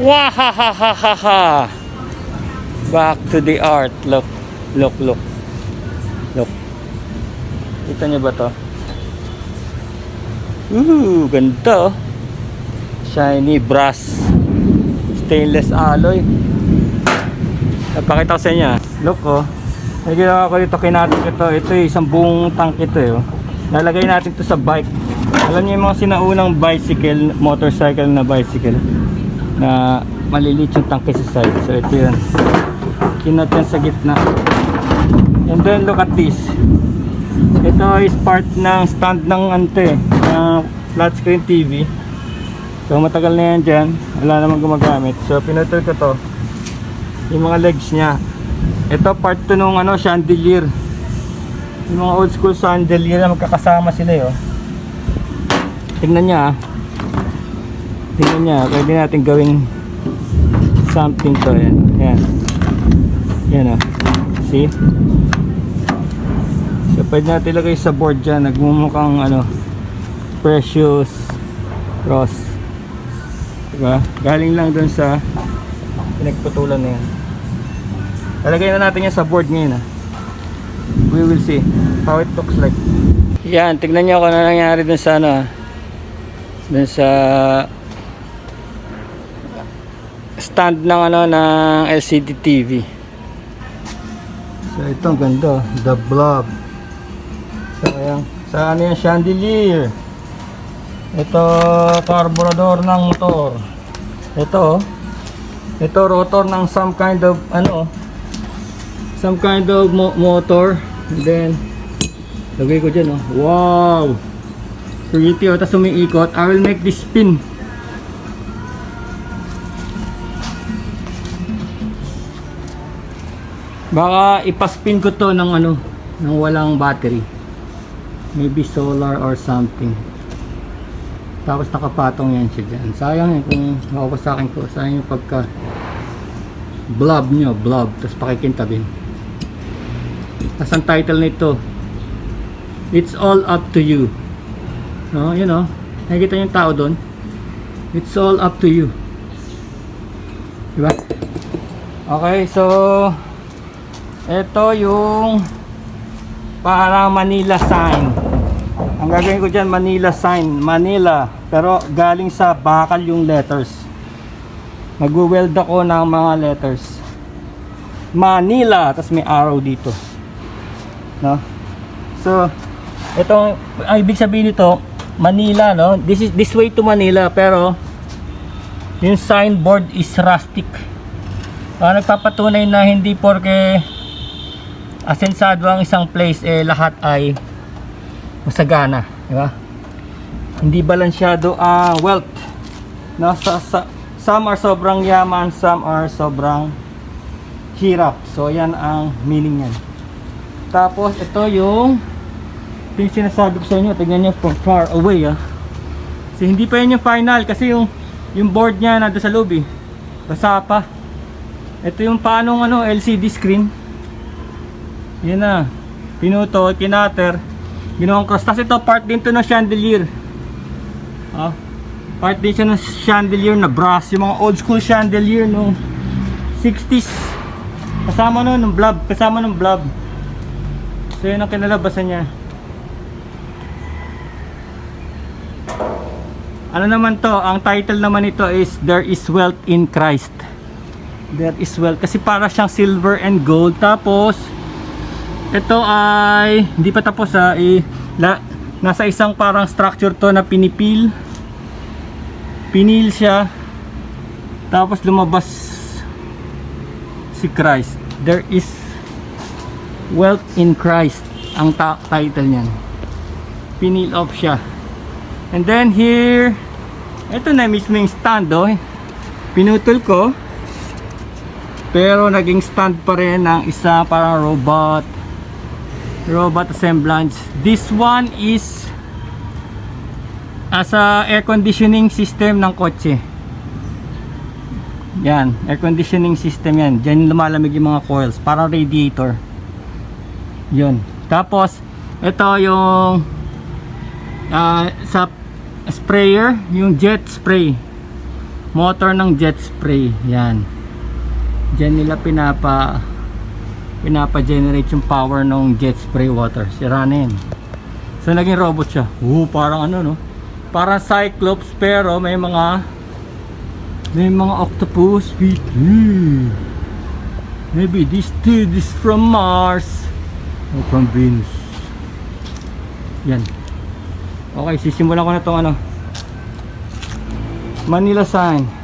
Wahahahaha! Back to the art. Look, look, look. Look. Kita niyo ba to? Ooh, ganda oh. Shiny brass. Stainless alloy. Napakita ko sa inyo. ah. Look oh. May ginawa ko dito kinatik ito. Ito eh, isang buong tank ito eh. oh. Natin to sa bike. Alam niyo yung mga sinaunang bicycle, motorcycle na bicycle na maliliit yung tangke sa side. So ito yun. Kinat yan sa gitna. And then look at this. Ito is part ng stand ng ante, ng flat screen TV. So matagal na yan dyan. Wala namang gumagamit. So pinutol ko to. Yung mga legs niya. Ito part to nung ano, chandelier. Yung mga old school chandelier na magkakasama sila eh. Oh. Tingnan niya ah. Tingnan niya. Pwede natin gawing something to. Yan. Yan. Yan oh. See? So pwede natin ilagay sa board dyan. Nagmumukhang ano, precious cross. Diba? Galing lang dun sa pinagputulan na yan. Lalagay na natin yan sa board ngayon ah. We will see how it looks like. Yan, tignan nyo kung ano nangyari dun sa ano ah. Dun sa stand ng ano ng LCD TV. So ito ganda, the blob. So ayan, sa ano yan, chandelier. Ito carburetor ng motor. Ito oh. Ito rotor ng some kind of ano some kind of mo- motor. And then lagay ko dyan oh. Wow. Pretty oh, tapos umiikot. I will make this spin. Baka ipaspin ko to ng ano, ng walang battery. Maybe solar or something. Tapos nakapatong yan siya dyan. Sayang eh kung mawawasakin ko. Sayang yung pagka blob nyo, blob. Tapos pakikintabin. Tapos ang title nito, It's all up to you. No, you know, nakikita yung tao doon. It's all up to you. Diba? Okay, so ito yung para Manila sign. Ang gagawin ko dyan, Manila sign. Manila. Pero galing sa bakal yung letters. Mag-weld ako ng mga letters. Manila. Tapos may arrow dito. No? So, itong, ang ibig sabihin nito, Manila, no? This is this way to Manila, pero yung signboard is rustic. Ah, nagpapatunay na hindi porke asensado ang isang place eh lahat ay masagana, di ba? Hindi balansyado ang wealth. No, sa, sa, some are sobrang yaman, some are sobrang hirap. So yan ang meaning niyan. Tapos ito yung ito yung sinasabi ko sa inyo, tingnan niyo from far away ah. Kasi hindi pa yan yung final kasi yung yung board niya nando sa loob eh. Basa pa. Ito yung paanong ano LCD screen. Yan na. Pinuto, kinater. Ginawang cross. Tapos ito part din to ng chandelier. Ah. Part din siya ng chandelier na brass. Yung mga old school chandelier nung 60s. Kasama no ng blob. Kasama ng blob. So yun ang kinalabasan niya. Ano naman to? Ang title naman nito is There is Wealth in Christ. There is wealth. Kasi para siyang silver and gold. Tapos, ito ay hindi pa tapos ha. Eh, la, nasa isang parang structure to na pinipil. Pinil siya. Tapos lumabas si Christ. There is wealth in Christ. Ang title niyan. Pinil off siya. And then here, ito na mismo yung stand oh. Pinutol ko. Pero naging stand pa rin ng isa parang robot. Robot assemblage. This one is as a air conditioning system ng kotse. Yan, air conditioning system yan. Diyan lumalamig yung mga coils, parang radiator. Yun. Tapos, ito yung ah, sa sprayer, yung jet spray. motor ng jet spray. Yan. Diyan nila pinapa pinapa-generate yung power ng jet spray water. Sira na. So naging robot siya. Oo, parang ano no? Parang Cyclops pero may mga may mga octopus feet. Hmm. Maybe this dude is from Mars or from Venus. Yan. Okay, sisimulan ko na tong ano. Manila sign.